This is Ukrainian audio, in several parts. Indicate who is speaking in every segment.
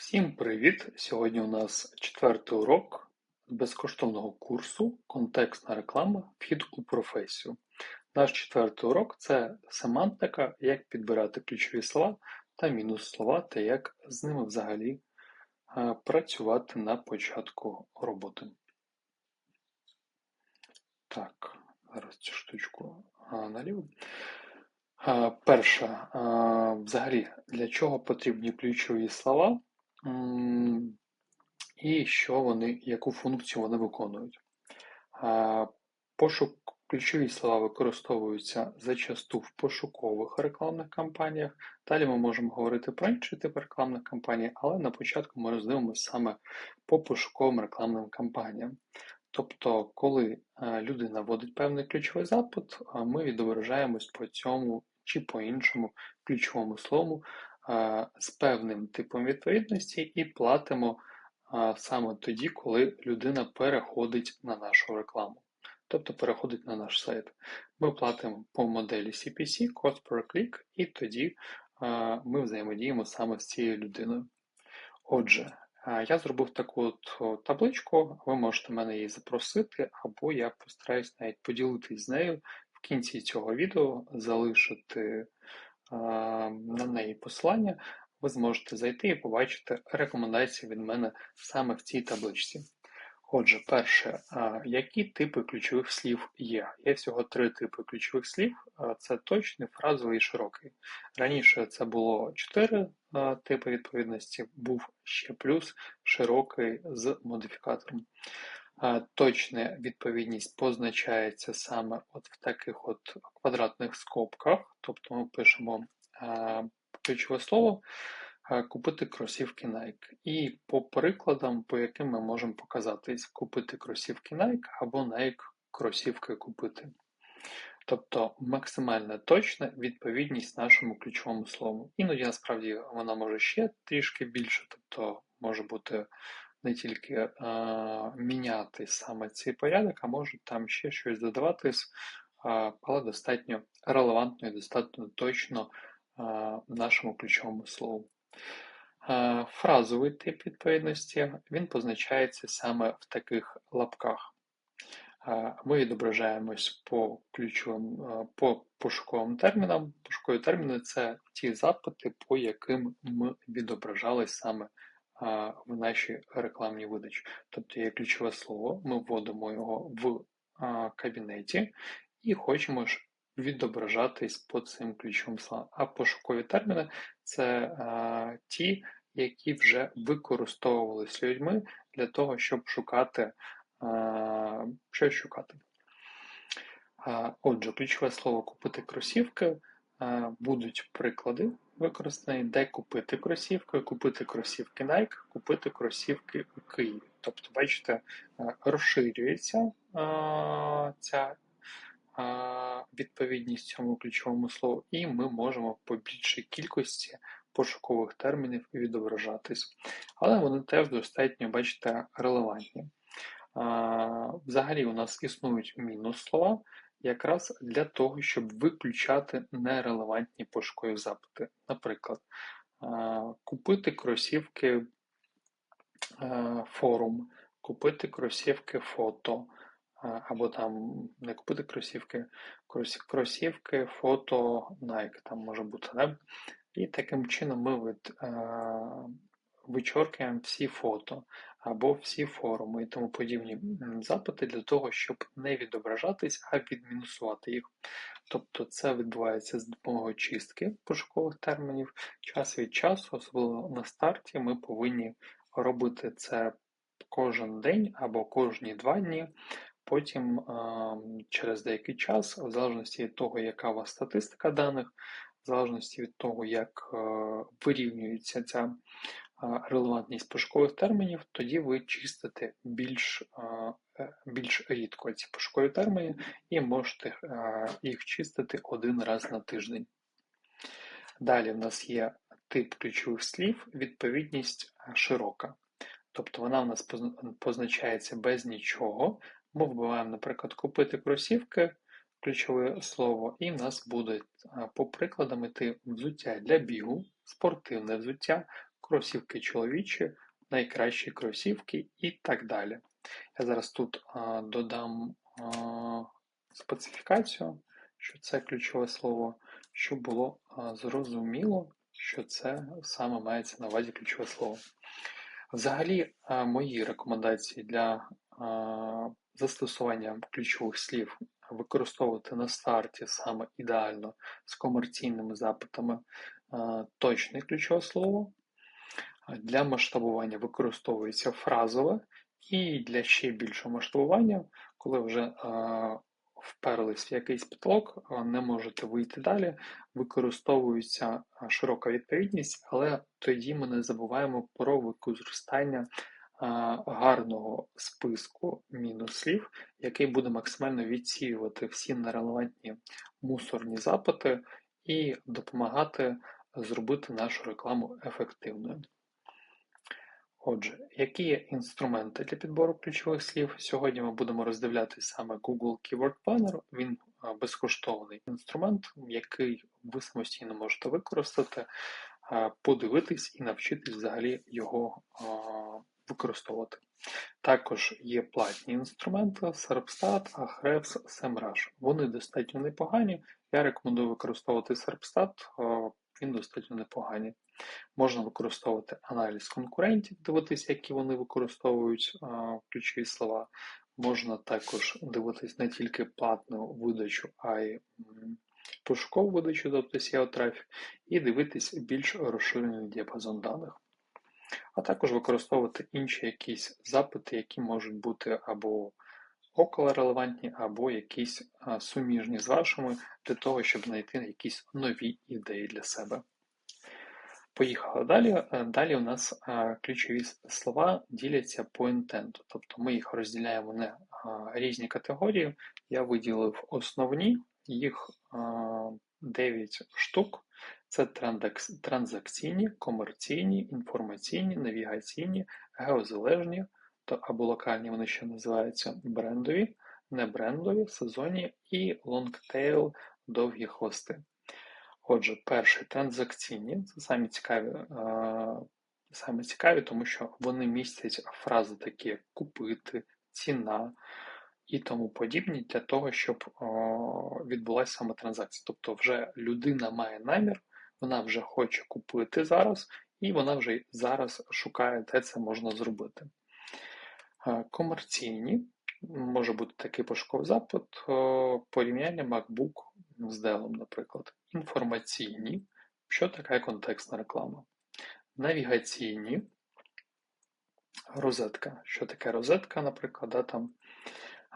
Speaker 1: Всім привіт! Сьогодні у нас четвертий урок безкоштовного курсу Контекстна реклама. Вхід у професію. Наш четвертий урок це семантика, як підбирати ключові слова та мінус слова, та як з ними взагалі е, працювати на початку роботи. Так, зараз цю штучку е, наліво. Е, перше, взагалі, для чого потрібні ключові слова? І що вони, яку функцію вони виконують. Пошук ключові слова використовуються зачасту в пошукових рекламних кампаніях. Далі ми можемо говорити про інші типи рекламних кампаній, але на початку ми роздивимося саме по пошуковим рекламним кампаніям. Тобто, коли людина вводить певний ключовий запит, ми відображаємось по цьому чи по іншому ключовому слову з певним типом відповідності і платимо саме тоді, коли людина переходить на нашу рекламу, тобто переходить на наш сайт. Ми платимо по моделі CPC, Cost per Click, і тоді ми взаємодіємо саме з цією людиною. Отже, я зробив таку от табличку, ви можете мене її запросити, або я постараюсь навіть поділитись з нею в кінці цього відео, залишити на неї посилання, ви зможете зайти і побачити рекомендації від мене саме в цій табличці. Отже, перше, які типи ключових слів є? Є всього три типи ключових слів: це точний, фразовий і широкий. Раніше це було чотири типи відповідності, був ще плюс широкий з модифікатором. Точна відповідність позначається саме от в таких от квадратних скобках, тобто ми пишемо ключове слово купити кросівки Nike. І по прикладам, по яким ми можемо показатись купити кросівки Nike або Nike кросівки купити. Тобто максимальна точна відповідність нашому ключовому слову. Іноді насправді вона може ще трішки більше, тобто може бути не тільки е, міняти саме цей порядок, а може там ще щось додаватись, е, але достатньо релевантно і достатньо точно е, нашому ключовому слову. Е, фразовий тип відповідності він позначається саме в таких лапках. Е, ми відображаємось по ключовим, е, по пошуковим термінам. Пошукові терміни це ті запити, по яким ми відображались саме в нашій рекламній видачі. Тобто є ключове слово, ми вводимо його в кабінеті і хочемо ж відображатись по цим ключовим словам. А пошукові терміни це ті, які вже використовувалися людьми для того, щоб шукати щось шукати. Отже, ключове слово купити кросівки будуть приклади використаний, де купити кросівки, купити кросівки Nike, купити кросівки у Києві. Тобто, бачите, е, розширюється а, ця а, відповідність цьому ключовому слову, і ми можемо по більшій кількості пошукових термінів відображатись. Але вони теж достатньо, бачите, релевантні. Взагалі, у нас існують мінус слова якраз для того, щоб виключати нерелевантні пошукові запити. Наприклад, купити кросівки форум, купити кросівки фото, або там не купити кросівки, кросівки, фото Nike, там може бути, не? І таким чином ми від, вичоркуємо всі фото або всі форуми і тому подібні запити для того, щоб не відображатись, а відмінусувати їх. Тобто це відбувається з допомогою чистки пошукових термінів. Час від часу, особливо на старті, ми повинні робити це кожен день або кожні два дні. Потім через деякий час, в залежності від того, яка у вас статистика даних, в залежності від того, як е, вирівнюється ця релевантність пошукових термінів, тоді ви чистите більш е, більш рідко ці пошукові терміни і можете їх чистити один раз на тиждень. Далі в нас є тип ключових слів, відповідність широка. Тобто вона в нас позначається без нічого. Ми вбиваємо, наприклад, купити кросівки, ключове слово, і в нас буде по прикладам іти взуття для бігу, спортивне взуття, кросівки чоловічі, найкращі кросівки і так далі. Я зараз тут а, додам а, специфікацію, що це ключове слово, щоб було а, зрозуміло, що це саме мається на увазі ключове слово. Взагалі, а, мої рекомендації для а, застосування ключових слів використовувати на старті саме ідеально з комерційними запитами точне ключове слово. Для масштабування використовується фразове, і для ще більшого масштабування, коли вже е, вперлись в якийсь потолок, е, не можете вийти далі, використовується широка відповідність, але тоді ми не забуваємо про використання гарного списку мінус-слів, який буде максимально відсіювати всі нерелевантні мусорні запити і допомагати зробити нашу рекламу ефективною. Отже, які є інструменти для підбору ключових слів? Сьогодні ми будемо роздивлятися саме Google Keyword Planner. Він безкоштовний інструмент, який ви самостійно можете використати, подивитись і навчитись взагалі його використовувати. Також є платні інструменти Serpstat, Ahrefs, SEMrush. Вони достатньо непогані. Я рекомендую використовувати Serpstat, він достатньо непоганий. Можна використовувати аналіз конкурентів, дивитися, які вони використовують ключові слова. Можна також дивитись не тільки платну видачу, а й пошукову видачу, тобто SEO трафік, і дивитись більш розширений діапазон даних. А також використовувати інші якісь запити, які можуть бути або околорелевантні, або якісь суміжні з вашими, для того, щоб знайти якісь нові ідеї для себе. Поїхали далі. Е, далі у нас ключові слова діляться по інтенту, тобто ми їх розділяємо на різні категорії. Я виділив основні, їх 9 штук. Це транзакційні, комерційні, інформаційні, навігаційні, геозалежні або локальні вони ще називаються брендові, небрендові, сезонні і лонгтейл довгі хвости. Отже, перший транзакційні це самі цікаві, е, самі цікаві, тому що вони містять фрази такі, як купити, ціна і тому подібні, для того, щоб відбулася саме транзакція. Тобто, вже людина має намір, вона вже хоче купити зараз, і вона вже зараз шукає, де це можна зробити. Комерційні, може бути такий пошуковий запит, порівняння MacBook з Dell, наприклад. Інформаційні, що таке контекстна реклама, навігаційні, розетка. Що таке розетка, наприклад, да, там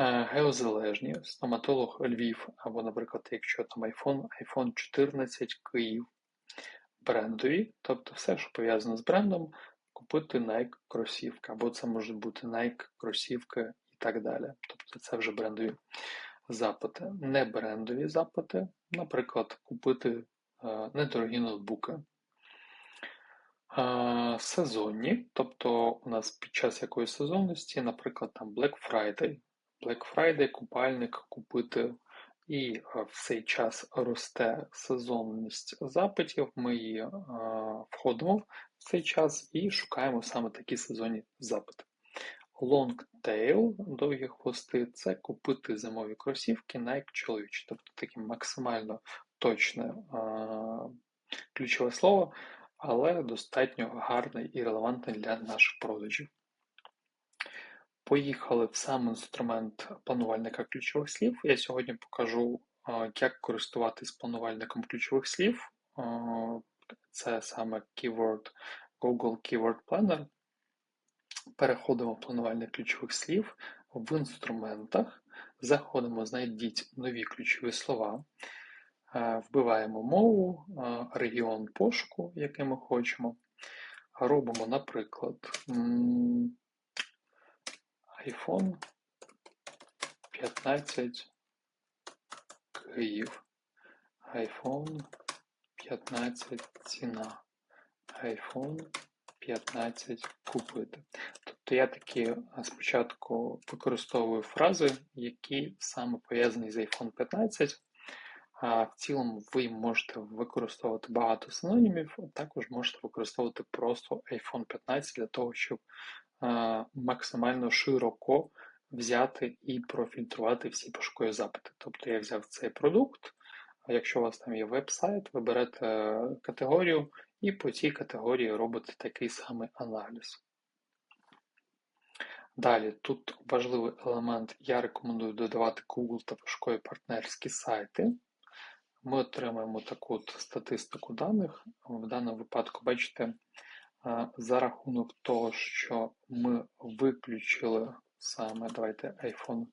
Speaker 1: е, геозалежні, стоматолог Львів, або, наприклад, якщо там iPhone, iPhone 14 Київ, брендові, тобто все, що пов'язане з брендом, купити Nike кросівка, або це можуть бути Nike кросівки і так далі. Тобто це вже брендові запити, не брендові запити, наприклад, купити е, недорогі ноутбуки. Е, сезонні, тобто у нас під час якоїсь сезонності, наприклад, там Black Friday. Black Friday, купальник купити, і е, в цей час росте сезонність запитів. Ми її входимо в цей час і шукаємо саме такі сезонні запити. Long tail, довгі хвости це купити зимові кросівки Nike чоловічі. Тобто таке максимально точне ключове слово, але достатньо гарне і релевантне для наших продажів. Поїхали в сам інструмент планувальника ключових слів. Я сьогодні покажу, як користуватись планувальником ключових слів. Це саме Keyword Google Keyword Planner. Переходимо в планувальне ключових слів в інструментах, заходимо, знайдіть нові ключові слова, е, вбиваємо мову, е, регіон пошуку, який ми хочемо. Робимо, наприклад, iPhone 15 Київ, iPhone 15 ціна, iPhone 15 купити. Тобто я такі спочатку використовую фрази, які саме пов'язані з iPhone 15, А в цілому ви можете використовувати багато синонімів, також можете використовувати просто iPhone 15 для того, щоб максимально широко взяти і профільтрувати всі пошукові запити. Тобто я взяв цей продукт, а якщо у вас там є веб-сайт, ви берете категорію і по цій категорії робите такий самий аналіз. Далі, тут важливий елемент, я рекомендую додавати Google та пошукові партнерські сайти. Ми отримаємо таку от статистику даних. В даному випадку, бачите, за рахунок того, що ми виключили саме, давайте iPhone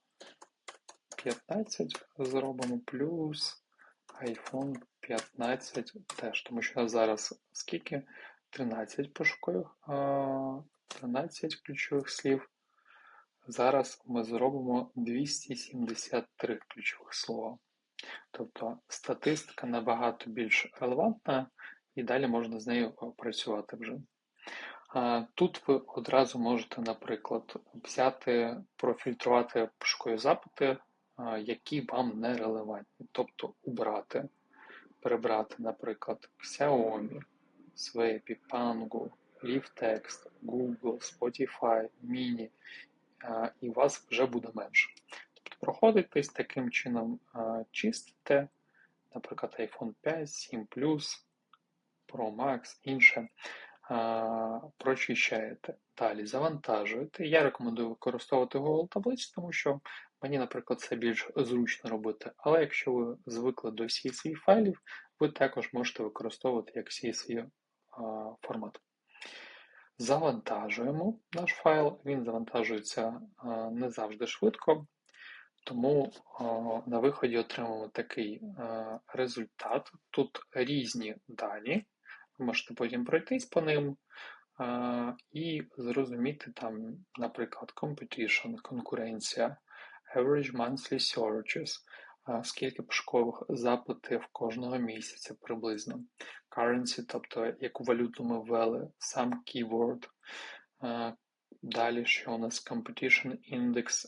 Speaker 1: 15 зробимо плюс iPhone 15 теж, тому що зараз скільки? 13 пошукових, 13 ключових слів. Зараз ми зробимо 273 ключових слова. Тобто статистика набагато більш релевантна, і далі можна з нею працювати вже. Тут ви одразу можете, наприклад, взяти, профільтрувати пошукові запити, які вам не релевантні. Тобто убрати, перебрати, наприклад, Xiaomi, Swapy, Pango, LiveText, Google, Spotify, Mini, і вас вже буде менше. Тобто проходитесь таким чином, чистите, наприклад, iPhone 5, 7 Plus, Pro Max, інше прочищаєте. Далі завантажуєте. Я рекомендую використовувати Google таблиці, тому що мені, наприклад, це більш зручно робити. Але якщо ви звикли до CSV файлів, ви також можете використовувати як CSV формат. Завантажуємо наш файл, він завантажується не завжди швидко, тому на виході отримуємо такий результат. Тут різні дані. Ви можете потім пройтись по ним і зрозуміти там, наприклад, competition, конкуренція, average monthly searches, скільки пошукових запитів кожного місяця приблизно, currency, тобто яку валюту ми ввели, сам keyword, Далі, що у нас? Competition Index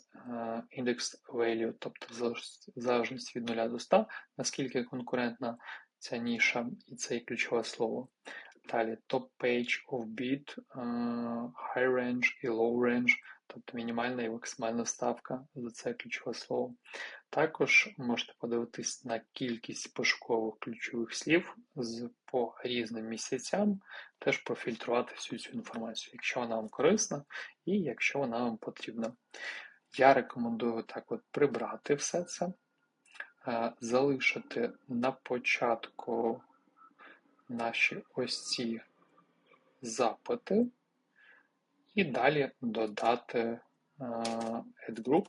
Speaker 1: index value, тобто залежність від 0 до 100, наскільки конкурентна ця ніша і це ключове слово. Далі Top Page of Bid, High Range і Low Range, тобто мінімальна і максимальна ставка за це ключове слово. Також можете подивитись на кількість пошукових ключових слів з, по різним місяцям, теж профільтрувати всю цю інформацію, якщо вона вам корисна і якщо вона вам потрібна. Я рекомендую так от прибрати все це. Е, залишити на початку наші ось ці запити і далі додати е, add group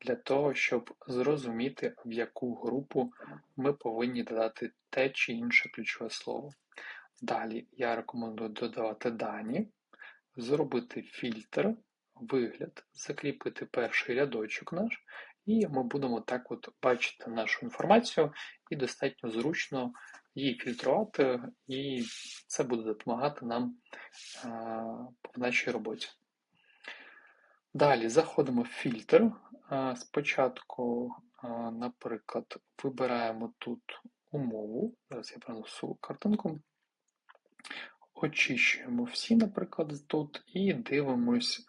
Speaker 1: для того, щоб зрозуміти, в яку групу ми повинні додати те чи інше ключове слово. Далі я рекомендую додавати дані, зробити фільтр, вигляд, закріпити перший рядочок наш і ми будемо так от бачити нашу інформацію і достатньо зручно її фільтрувати, і це буде допомагати нам в нашій роботі. Далі заходимо в фільтр. Спочатку, наприклад, вибираємо тут умову. Зараз я принесу картинку. Очищуємо всі, наприклад, тут, і дивимось,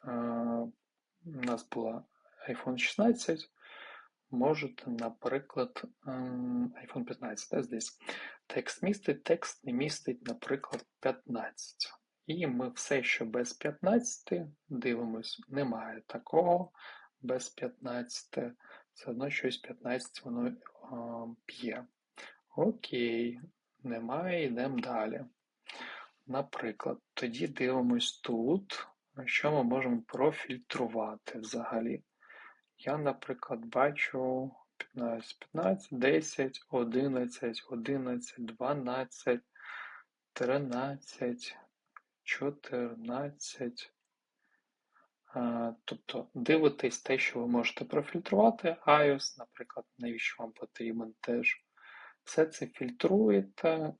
Speaker 1: у нас була iPhone 16 можете, наприклад, ем, iPhone 15, да, здесь. Текст містить, текст не містить, наприклад, 15. І ми все, що без 15, дивимось, немає такого без 15. Все одно щось 15 воно п'є. Окей, немає, йдемо далі. Наприклад, тоді дивимось тут, що ми можемо профільтрувати взагалі. Я, наприклад, бачу 15, 15, 10, 11, 11, 12, 13, 14. Тобто дивитесь те, що ви можете профільтрувати. iOS, наприклад, навіщо вам потрібен теж. Все це фільтруєте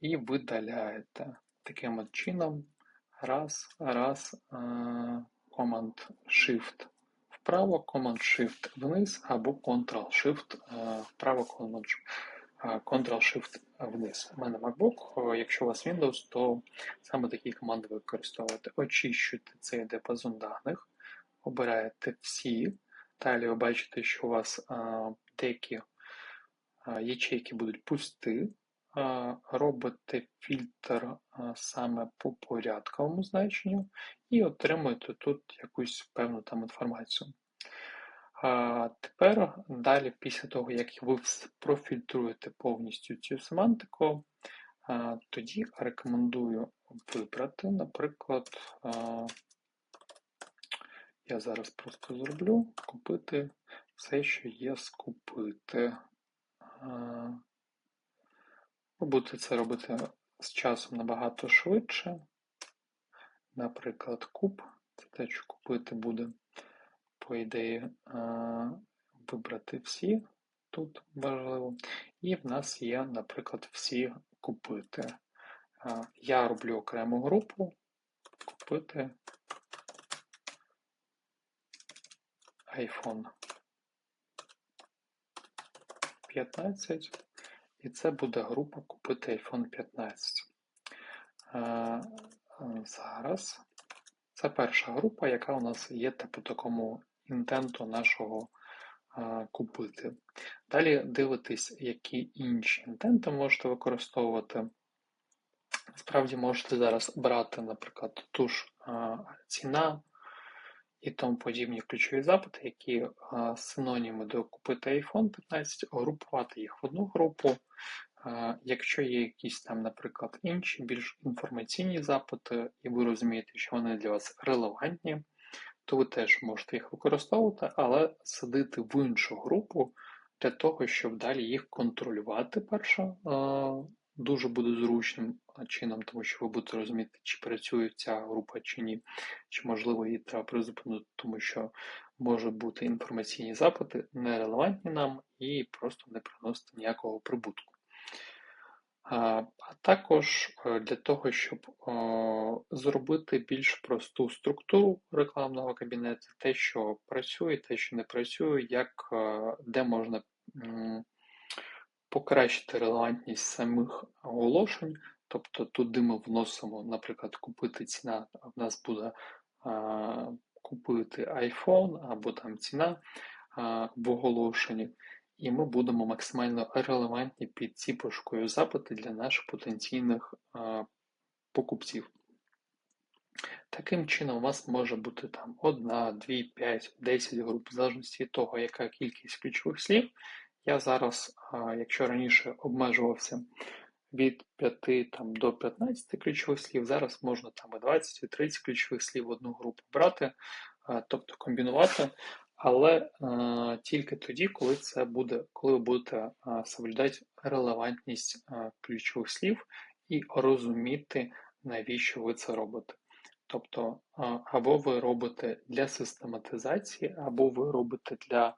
Speaker 1: і видаляєте. Таким от чином, раз, раз, Command Shift вправо, Command-Shift вниз або Ctrl-Shift вправо, Ctrl-Shift вниз. У мене MacBook, якщо у вас Windows, то саме такі команди використовувати. Очищуйте цей диапазон даних, обираєте всі. Далі ви бачите, що у вас деякі ячейки будуть пусті. Робите фільтр саме по порядковому значенню і отримуєте тут якусь певну там інформацію. Тепер далі, після того, як ви профільтруєте повністю цю семантику, тоді рекомендую вибрати, наприклад, я зараз просто зроблю купити все, що є скупити. Ви будете це робити з часом набагато швидше. Наприклад, куб, це те, що купити буде, по ідеї, вибрати всі, тут важливо. І в нас є, наприклад, всі купити. Я роблю окрему групу, купити iPhone 15. І це буде група купити iPhone 15. Зараз це перша група, яка у нас є по такому інтенту нашого купити. Далі дивитесь, які інші інтенти можете використовувати. Справді можете зараз брати, наприклад, ту ж ціна і тому подібні ключові запити, які синоніми до купити iPhone 15, групувати їх в одну групу. Якщо є якісь там, наприклад, інші більш інформаційні запити, і ви розумієте, що вони для вас релевантні, то ви теж можете їх використовувати, але садити в іншу групу для того, щоб далі їх контролювати перше, дуже буде зручним чином, тому що ви будете розуміти, чи працює ця група чи ні, чи можливо її треба призупинити, тому що можуть бути інформаційні запити нерелевантні нам і просто не приносити ніякого прибутку. А також е, для того, щоб зробити більш просту структуру рекламного кабінету, те, що працює, те, що не працює, як е, де можна покращити релевантність самих оголошень. Тобто туди ми вносимо, наприклад, купити ціна, в нас буде купити iPhone або там ціна в оголошенні і ми будемо максимально релевантні під ці пошукові запити для наших потенційних покупців. Таким чином, у вас може бути там 1, 2, 5, 10 груп, в залежності від того, яка кількість ключових слів. Я зараз, якщо раніше обмежувався від 5 там, до 15 ключових слів, зараз можна там і 20 і 30 ключових слів в одну групу брати, тобто комбінувати але тільки тоді, коли це буде, коли ви будете соблюдати релевантність ключових слів і розуміти, навіщо ви це робите. Тобто, або ви робите для систематизації, або ви робите для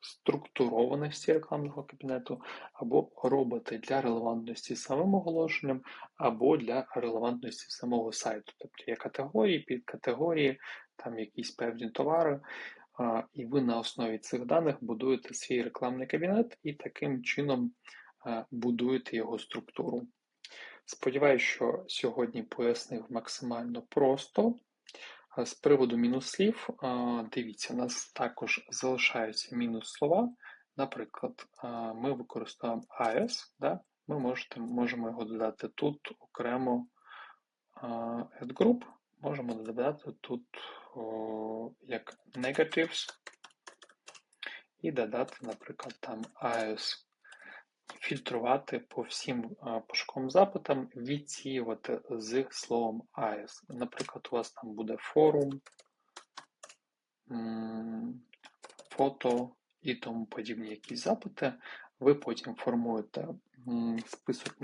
Speaker 1: структурованості рекламного кабінету, або робите для релевантності самим оголошенням, або для релевантності самого сайту. Тобто є категорії, підкатегорії, там якісь певні товари, і ви на основі цих даних будуєте свій рекламний кабінет і таким чином будуєте його структуру. Сподіваюсь, що сьогодні пояснив максимально просто. З приводу мінус слів, дивіться, у нас також залишаються мінус слова. Наприклад, ми використовуємо AS, да? ми можете, можемо його додати тут окремо add group, можемо додати тут як negatives і додати, наприклад, там AS. Фільтрувати по всім пошуковим запитам, відсіювати з словом AS. Наприклад, у вас там буде форум, фото і тому подібні якісь запити. Ви потім формуєте список